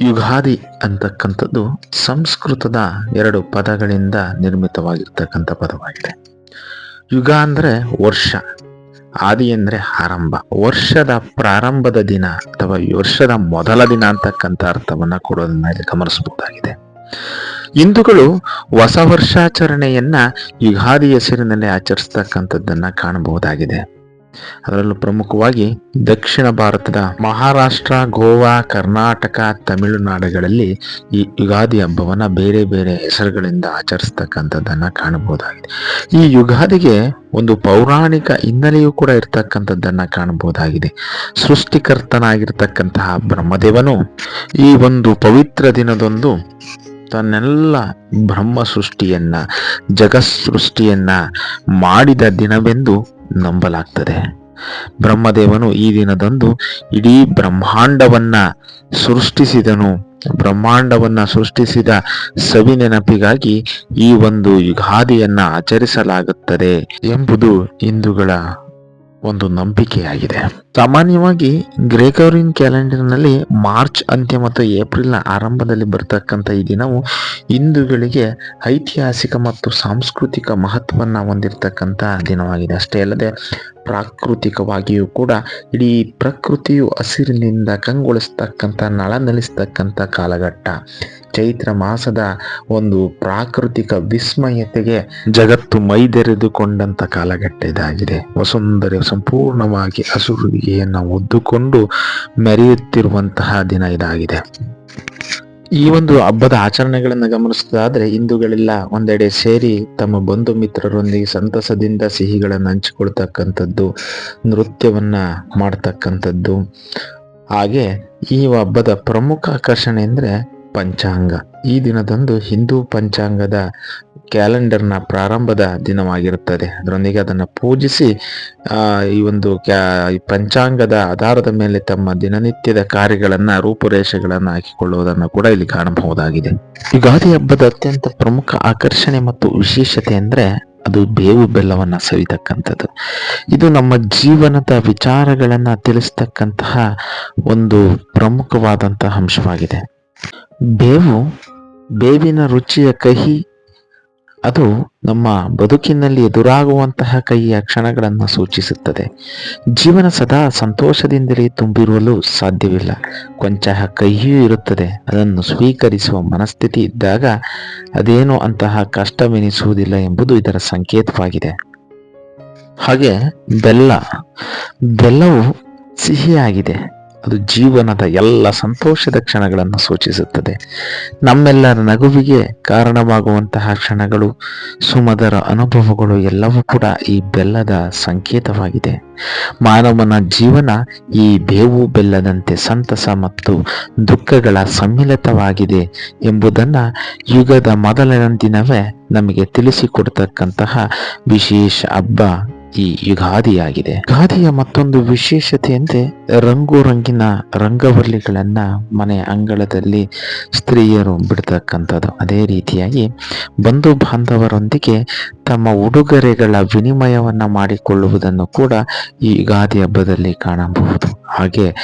ಯುಗಾದಿ ಅಂತಕ್ಕಂಥದ್ದು ಸಂಸ್ಕೃತದ ಎರಡು ಪದಗಳಿಂದ ನಿರ್ಮಿತವಾಗಿರ್ತಕ್ಕಂಥ ಪದವಾಗಿದೆ. ಯುಗ ಅಂದರೆ ವರ್ಷ, ಆದಿ ಅಂದರೆ ಆರಂಭ. ವರ್ಷದ ಪ್ರಾರಂಭದ ದಿನ ಅಥವಾ ವರ್ಷದ ಮೊದಲ ದಿನ ಅಂತಕ್ಕಂಥ ಅರ್ಥವನ್ನು ಕೊಡೋದನ್ನ ಇಲ್ಲಿ ಗಮನಿಸಬಹುದಾಗಿದೆ. ಹಿಂದೂಗಳು ಹೊಸ ವರ್ಷಾಚರಣೆಯನ್ನ ಯುಗಾದಿ ಹೆಸರಿನಲ್ಲಿ ಆಚರಿಸ್ತಕ್ಕಂಥದ್ದನ್ನ ಕಾಣಬಹುದಾಗಿದೆ. ಅದರಲ್ಲೂ ಪ್ರಮುಖವಾಗಿ ದಕ್ಷಿಣ ಭಾರತದ ಮಹಾರಾಷ್ಟ್ರ, ಗೋವಾ, ಕರ್ನಾಟಕ, ತಮಿಳುನಾಡುಗಳಲ್ಲಿ ಈ ಯುಗಾದಿ ಹಬ್ಬವನ್ನ ಬೇರೆ ಬೇರೆ ಹೆಸರುಗಳಿಂದ ಆಚರಿಸ್ತಕ್ಕಂಥದ್ದನ್ನ ಕಾಣಬಹುದಾಗಿದೆ. ಈ ಯುಗಾದಿಗೆ ಒಂದು ಪೌರಾಣಿಕ ಹಿನ್ನೆಲೆಯೂ ಕೂಡ ಇರ್ತಕ್ಕಂಥದ್ದನ್ನ ಕಾಣಬಹುದಾಗಿದೆ. ಸೃಷ್ಟಿಕರ್ತನಾಗಿರ್ತಕ್ಕಂತಹ ಬ್ರಹ್ಮದೇವನು ಈ ಒಂದು ಪವಿತ್ರ ದಿನದೊಂದು ತನ್ನೆಲ್ಲ ಬ್ರಹ್ಮ ಸೃಷ್ಟಿಯನ್ನ ಜಗತ್ಸೃಷ್ಟಿಯನ್ನ ಮಾಡಿದ ದಿನವೆಂದು ನಂಬಲಾಗ್ತದೆ. ಬ್ರಹ್ಮದೇವನು ಈ ದಿನದಂದು ಇಡೀ ಬ್ರಹ್ಮಾಂಡವನ್ನ ಸೃಷ್ಟಿಸಿದನು. ಬ್ರಹ್ಮಾಂಡವನ್ನ ಸೃಷ್ಟಿಸಿದ ಸವಿ ನೆನಪಿಗಾಗಿ ಈ ಒಂದು ಯುಗಾದಿಯನ್ನ ಆಚರಿಸಲಾಗುತ್ತದೆ ಎಂಬುದು ಹಿಂದೂಗಳ ಒಂದು ನಂಬಿಕೆಯಾಗಿದೆ. ಸಾಮಾನ್ಯವಾಗಿ ಗ್ರೇಗೋರಿಯನ್ ಕ್ಯಾಲೆಂಡರ್ನಲ್ಲಿ ಮಾರ್ಚ್ ಅಂತ್ಯ ಮತ್ತು ಏಪ್ರಿಲ್ನ ಆರಂಭದಲ್ಲಿ ಬರ್ತಕ್ಕಂಥ ಈ ದಿನವು ಹಿಂದೂಗಳಿಗೆ ಐತಿಹಾಸಿಕ ಮತ್ತು ಸಾಂಸ್ಕೃತಿಕ ಮಹತ್ವವನ್ನು ಹೊಂದಿರತಕ್ಕಂಥ ದಿನವಾಗಿದೆ. ಅಷ್ಟೇ ಅಲ್ಲದೆ ಪ್ರಾಕೃತಿಕವಾಗಿಯೂ ಕೂಡ ಇಡೀ ಪ್ರಕೃತಿಯು ಹಸಿರಿನಿಂದ ಕಂಗೊಳಿಸ್ತಕ್ಕಂಥ ನಳನಲಿಸ್ತಕ್ಕಂಥ ಕಾಲಘಟ್ಟ. ಚೈತ್ರ ಮಾಸದ ಒಂದು ಪ್ರಾಕೃತಿಕ ವಿಸ್ಮಯತೆಗೆ ಜಗತ್ತು ಮೈದೆರೆದುಕೊಂಡಂತ ಕಾಲಘಟ್ಟ ಇದಾಗಿದೆ. ವಸುಂದರ ಸಂಪೂರ್ಣವಾಗಿ ಹಸುರಿಗೆಯನ್ನು ಒದ್ದುಕೊಂಡು ಮೆರೆಯುತ್ತಿರುವಂತಹ ದಿನ ಇದಾಗಿದೆ. ಈ ಒಂದು ಹಬ್ಬದ ಆಚರಣೆಗಳನ್ನು ಗಮನಿಸೋದಾದ್ರೆ ಹಿಂದೂಗಳೆಲ್ಲ ಒಂದೆಡೆ ಸೇರಿ ತಮ್ಮ ಬಂಧು ಮಿತ್ರರೊಂದಿಗೆ ಸಂತಸದಿಂದ ಸಿಹಿಗಳನ್ನು ಹಂಚಿಕೊಳ್ತಕ್ಕಂಥದ್ದು, ನೃತ್ಯವನ್ನ ಮಾಡ್ತಕ್ಕಂಥದ್ದು. ಹಾಗೆ ಈ ಹಬ್ಬದ ಪ್ರಮುಖ ಆಕರ್ಷಣೆ ಅಂದ್ರೆ ಪಂಚಾಂಗ. ಈ ದಿನದಂದು ಹಿಂದೂ ಪಂಚಾಂಗದ ಕ್ಯಾಲೆಂಡರ್ನ ಪ್ರಾರಂಭದ ದಿನವಾಗಿರುತ್ತದೆ. ಅದರೊಂದಿಗೆ ಅದನ್ನು ಪೂಜಿಸಿ ಈ ಒಂದು ಕ್ಯಾ ಪಂಚಾಂಗದ ಆಧಾರದ ಮೇಲೆ ತಮ್ಮ ದಿನನಿತ್ಯದ ಕಾರ್ಯಗಳನ್ನು, ರೂಪುರೇಷೆಗಳನ್ನು ಹಾಕಿಕೊಳ್ಳುವುದನ್ನು ಕೂಡ ಇಲ್ಲಿ ಕಾಣಬಹುದಾಗಿದೆ. ಯುಗಾದಿ ಹಬ್ಬದ ಅತ್ಯಂತ ಪ್ರಮುಖ ಆಕರ್ಷಣೆ ಮತ್ತು ವಿಶೇಷತೆ ಅಂದ್ರೆ ಅದು ಬೇವು ಬೆಲ್ಲವನ್ನ ಸವಿತಕ್ಕಂಥದ್ದು. ಇದು ನಮ್ಮ ಜೀವನದ ವಿಚಾರಗಳನ್ನ ತಿಳಿಸ್ತಕ್ಕಂತಹ ಒಂದು ಪ್ರಮುಖವಾದಂತಹ ಅಂಶವಾಗಿದೆ. ಬೇವು, ಬೇವಿನ ರುಚಿಯ ಕಹಿ ಅದು ನಮ್ಮ ಬದುಕಿನಲ್ಲಿ ಎದುರಾಗುವಂತಹ ಕೈಯ ಕ್ಷಣಗಳನ್ನು ಸೂಚಿಸುತ್ತದೆ. ಜೀವನ ಸದಾ ಸಂತೋಷದಿಂದಲೇ ತುಂಬಿರಲು ಸಾಧ್ಯವಿಲ್ಲ. ಕೊಂಚ ಕೈಯೂ ಇರುತ್ತದೆ. ಅದನ್ನು ಸ್ವೀಕರಿಸುವ ಮನಸ್ಥಿತಿ ಇದ್ದಾಗ ಅದೇನು ಅಂತಹ ಕಷ್ಟವೆನಿಸುವುದಿಲ್ಲ ಎಂಬುದು ಇದರ ಸಂಕೇತವಾಗಿದೆ. ಹಾಗೆ ಬೆಲ್ಲ, ಬೆಲ್ಲವು ಸಿಹಿಯಾಗಿದೆ. ಅದು ಜೀವನದ ಎಲ್ಲ ಸಂತೋಷದ ಕ್ಷಣಗಳನ್ನು ಸೂಚಿಸುತ್ತದೆ. ನಮ್ಮೆಲ್ಲರ ನಗುವಿಗೆ ಕಾರಣವಾಗುವಂತಹ ಕ್ಷಣಗಳು, ಸುಮಧರ ಅನುಭವಗಳು ಎಲ್ಲವೂ ಕೂಡ ಈ ಬೆಲ್ಲದ ಸಂಕೇತವಾಗಿದೆ. ಮಾನವನ ಜೀವನ ಈ ಬೇವು ಬೆಲ್ಲದಂತೆ ಸಂತಸ ಮತ್ತು ದುಃಖಗಳ ಸಮ್ಮಿಲಿತವಾಗಿದೆ ಎಂಬುದನ್ನು ಯುಗದ ಮೊದಲನೇ ದಿನವೇ ನಮಗೆ ತಿಳಿಸಿಕೊಡ್ತಕ್ಕಂತಹ ವಿಶೇಷ ಹಬ್ಬ ಈ ಯುಗಾದಿಯಾಗಿದೆ. ಯುಗಾದಿಯ ಮತ್ತೊಂದು ವಿಶೇಷತೆ ಅಂದ್ರೆ ರಂಗು ರಂಗಿನ ರಂಗವಲ್ಲಿಗಳನ್ನ ಮನೆ ಅಂಗಳದಲ್ಲಿ ಸ್ತ್ರೀಯರು ಬಿಡ್ತಕ್ಕಂಥದ್ದು. ಅದೇ ರೀತಿಯಾಗಿ ಬಂಧು ಬಾಂಧವರೊಂದಿಗೆ ತಮ್ಮ ಉಡುಗೊರೆಗಳ ವಿನಿಮಯವನ್ನ ಮಾಡಿಕೊಳ್ಳುವುದನ್ನು ಕೂಡ ಈ ಯುಗಾದಿ ಹಬ್ಬದಲ್ಲಿ ಕಾಣಬಹುದು. ಹಾಗೆ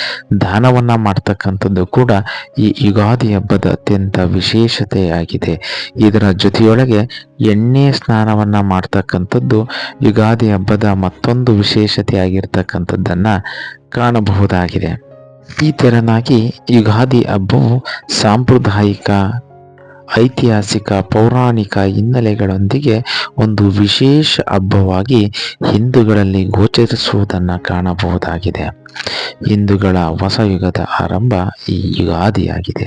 ದಾನವನ್ನ ಮಾಡ್ತಕ್ಕಂಥದ್ದು ಕೂಡ ಈ ಯುಗಾದಿ ಹಬ್ಬದ ಅತ್ಯಂತ ವಿಶೇಷತೆಯಾಗಿದೆ. ಇದರ ಜೊತೆಯೊಳಗೆ ಎಣ್ಣೆ ಸ್ನಾನವನ್ನ ಮಾಡ್ತಕ್ಕಂಥದ್ದು ಯುಗಾದಿ ಹಬ್ಬದ ಮತ್ತೊಂದು ವಿಶೇಷತೆಯಾಗಿರ್ತಕ್ಕಂಥದ್ದನ್ನ ಕಾಣಬಹುದಾಗಿದೆ. ಈ ತೆರನಾಗಿ ಯುಗಾದಿ ಹಬ್ಬವು ಸಾಂಪ್ರದಾಯಿಕ, ಐತಿಹಾಸಿಕ, ಪೌರಾಣಿಕ ಹಿನ್ನೆಲೆಗಳೊಂದಿಗೆ ಒಂದು ವಿಶೇಷ ಹಬ್ಬವಾಗಿ ಹಿಂದೂಗಳಲ್ಲಿ ಗೋಚರಿಸುವುದನ್ನು ಕಾಣಬಹುದಾಗಿದೆ. ಹಿಂದೂಗಳ ಹೊಸ ಯುಗದ ಆರಂಭ ಈ ಯುಗಾದಿಯಾಗಿದೆ.